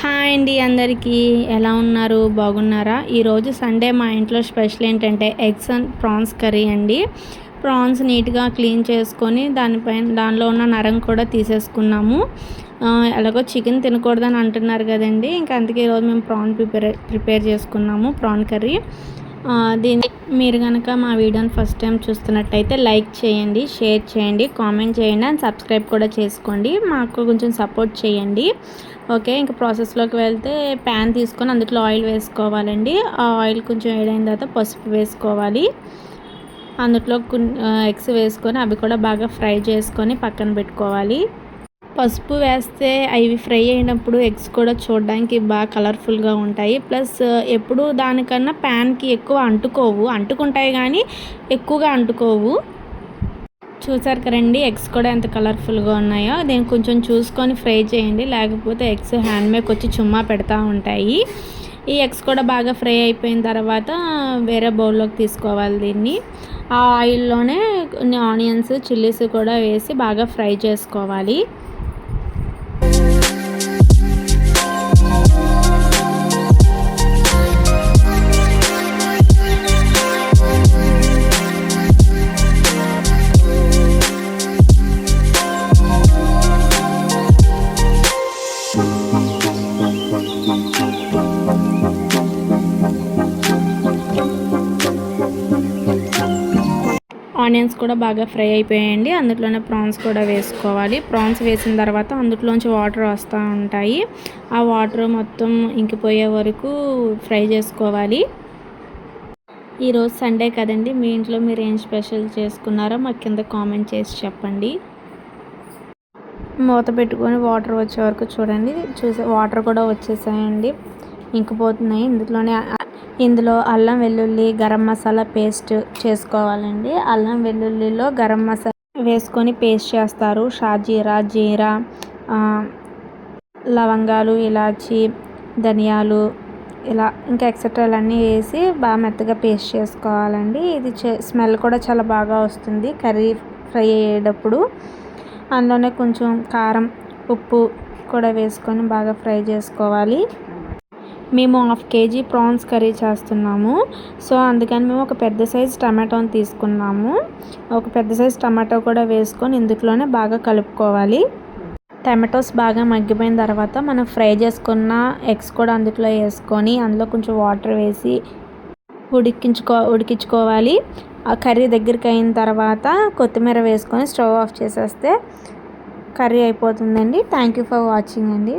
Hi అండి అందరికీ. ఎలా ఉన్నారు? బాగున్నారా? ఈరోజు సండే మా ఇంట్లో స్పెషల్ ఏంటంటే ఎగ్స్ అండ్ ప్రాన్స్ కర్రీ అండి. ప్రాన్స్ నీట్గా క్లీన్ చేసుకొని దానిపైన దానిలో ఉన్న నరం కూడా తీసేసుకున్నాము. ఎలాగో చికెన్ తినకూడదని అంటున్నారు కదండి. ఇంకా అందుకే ఈరోజు మేము ప్రాన్ ప్రిపేర్ ప్రిపేర్ చేసుకున్నాము ప్రాన్ కర్రీ. దీని మీరు కనుక మా వీడియోని ఫస్ట్ టైం చూస్తున్నట్టయితే లైక్ చేయండి షేర్ చేయండి కామెంట్ చేయండి అండ్ సబ్స్క్రైబ్ కూడా చేసుకోండి. మాకు కొంచెం సపోర్ట్ చేయండి. ఓకే ఇంకా ప్రాసెస్లోకి వెళ్తే ప్యాన్ తీసుకొని అందులో ఆయిల్ వేసుకోవాలండి. ఆ ఆయిల్ కొంచెం వేడైన తర్వాత పసుపు వేసుకోవాలి. అందులో ఎగ్స్ వేసుకొని అవి కూడా బాగా ఫ్రై చేసుకొని పక్కన పెట్టుకోవాలి. పసుపు వేస్తే అవి ఫ్రై అయినప్పుడు ఎగ్స్ కూడా చూడడానికి బాగా కలర్ఫుల్గా ఉంటాయి. ప్లస్ ఎప్పుడు దానికన్నా ప్యాన్కి ఎక్కువ అంటుకోవు. అంటుకుంటాయి కానీ ఎక్కువగా అంటుకోవు. చూసారు కదండి ఎగ్స్ కూడా ఎంత కలర్ఫుల్గా ఉన్నాయో. దీన్ని కొంచెం చూసుకొని ఫ్రై చేయండి. లేకపోతే ఎగ్స్ హ్యాండ్ మేక్ వచ్చి చుమ్మా పెడతా ఉంటాయి. ఈ ఎగ్స్ కూడా బాగా ఫ్రై అయిపోయిన తర్వాత వేరే బౌల్లోకి తీసుకోవాలి దీన్ని. ఆ ఆయిల్లోనే కొన్ని ఆనియన్స్ చిల్లీస్ కూడా వేసి బాగా ఫ్రై చేసుకోవాలి. ఆనియన్స్ కూడా బాగా ఫ్రై అయిపోయాయండి. అందులోనే ప్రాన్స్ కూడా వేసుకోవాలి. ప్రాన్స్ వేసిన తర్వాత అందులోంచి వాటర్ వస్తూ ఉంటాయి. ఆ వాటర్ మొత్తం ఇంకిపోయే వరకు ఫ్రై చేసుకోవాలి. ఈరోజు సండే కదండి. మీ ఇంట్లో మీరు ఏం స్పెషల్ చేసుకున్నారో మాకు కింద కామెంట్ చేసి చెప్పండి. మూత పెట్టుకొని వాటర్ వచ్చే వరకు చూడండి. చూసే వాటర్ కూడా వచ్చేసాయండి. ఇంకిపోతున్నాయి. ఇందులోనే ఇందులో అల్లం వెల్లుల్లి గరం మసాలా పేస్ట్ చేసుకోవాలండి. అల్లం వెల్లుల్లిలో గరం మసాలా వేసుకొని పేస్ట్ చేస్తారు. షాజీరా జీరా లవంగాలు ఇలాచి ధనియాలు ఇలా ఇంకా ఎక్సెట్రాలు అన్నీ వేసి బాగా మెత్తగా పేస్ట్ చేసుకోవాలండి. ఇది స్మెల్ కూడా చాలా బాగా వస్తుంది కర్రీ ఫ్రై అయ్యేటప్పుడు. అందులోనే కొంచెం కారం ఉప్పు కూడా వేసుకొని బాగా ఫ్రై చేసుకోవాలి. మేము హాఫ్ కేజీ ప్రాన్స్ కర్రీ చేస్తున్నాము. సో అందుకని మేము ఒక పెద్ద సైజ్ టమాటోని తీసుకున్నాము. ఒక పెద్ద సైజ్ టమాటో కూడా వేసుకొని ఇందులోనే బాగా కలుపుకోవాలి. టమాటోస్ బాగా మగ్గిపోయిన తర్వాత మనం ఫ్రై చేసుకున్న ఎగ్స్ కూడా అందులో వేసుకొని అందులో కొంచెం వాటర్ వేసి ఉడికించుకో ఉడికించుకోవాలి. ఆ కర్రీ దగ్గరికి అయిన తర్వాత కొత్తిమీర వేసుకొని స్టవ్ ఆఫ్ చేసేస్తే కర్రీ అయిపోతుందండి. థ్యాంక్ యూ ఫర్ వాచింగ్ అండి.